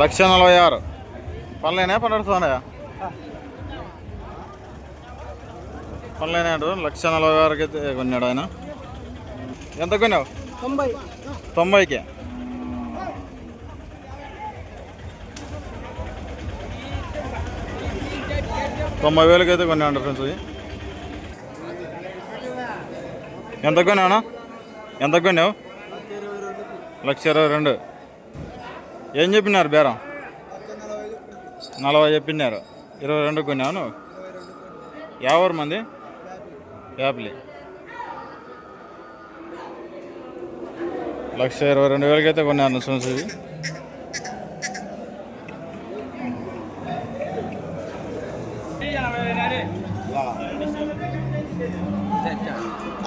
లక్ష నలభై ఆరు. పనులేనా పన్నెడుతున్నాయా పనులేనా అంటారు లక్ష నలభై ఆరుకి అయితే కొన్నాడు ఆయన. ఎంత కొన్నావు? తొంభై. తొంభైకి. తొంభై వేలకి అయితే కొన్నాడు ఫ్రెండ్స్ ఇది ఎంత కొన్నావునా ఎంత కొన్నావు? లక్ష ఇరవై రెండు. ఏం చెప్పినారు బేరం? నలభై చెప్పినారు. ఇరవై రెండు కొన్నావు నువ్వు? ఎవరు మంది? యాపిలి. లక్ష ఇరవై రెండు వేలకి అయితే కొన్నాను సున్స్ ఇది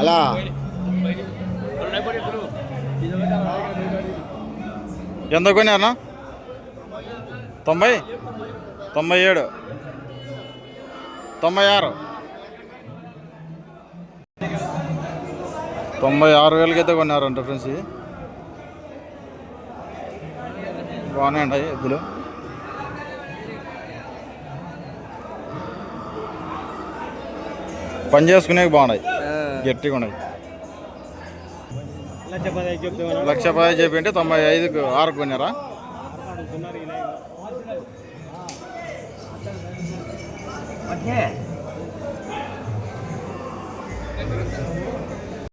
అలా. ఎంత కొన్నారన్నా తొంభై? తొంభై ఏడు. తొంభై ఆరు. తొంభై ఆరు వేలకి అయితే కొన్నారంట ఫ్రెండ్స్ ఇది బాగానే ఎద్దులు పని చేసుకునే బాగున్నాయి. గట్టిగా ఉన్నాయి. లక్ష పది చెప్పి అంటే తొంభై ఐదుకు ఆరు కొన్నారా